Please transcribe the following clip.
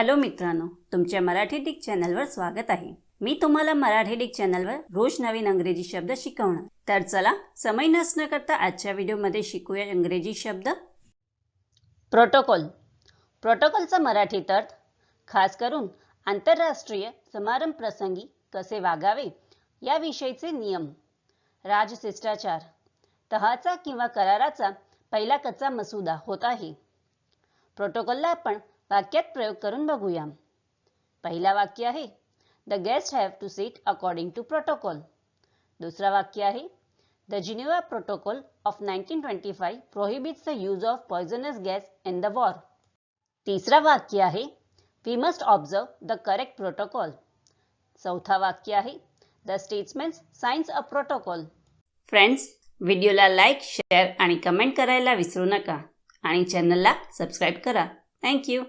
Hello मित्रांनो तुमच्या Marathi Dick चॅनलवर स्वागत आहे. मी तुम्हाला मराठी डिक चॅनलवर रोज नवीन अंग्रेजी शब्द शिकवणार. तर चला समय नसणं करता आजच्या व्हिडिओमध्ये शिकूया इंग्रजी शब्द. प्रोटोकॉल. प्रोटोकॉलचा मराठीत अर्थ खास करून आंतरराष्ट्रीय समारंभ प्रसंगी कसे वागावे याविषयीचे नियम. राजशिष्टाचार तहाचा किंवा कराराचा पहिला कच्चा मसुदा होत आहे. प्रोटोकॉलला आपण वाक्यात प्रयोग करून बघूया. पहिला वाक्य आहे the guest have to seat according to protocol दुसरा वाक्य आहे the Geneva protocol of nineteen twenty five prohibits the use of poisonous gas in the war तिसरा वाक्य आहे we must observe the correct protocol चौथा वाक्य आहे the statesmen's science a protocol friends व्हिडिओला लाईक शेअर आणि कमेंट करायला विसरू नका आणि चॅनलला सबस्क्राईब करा. थँक्यू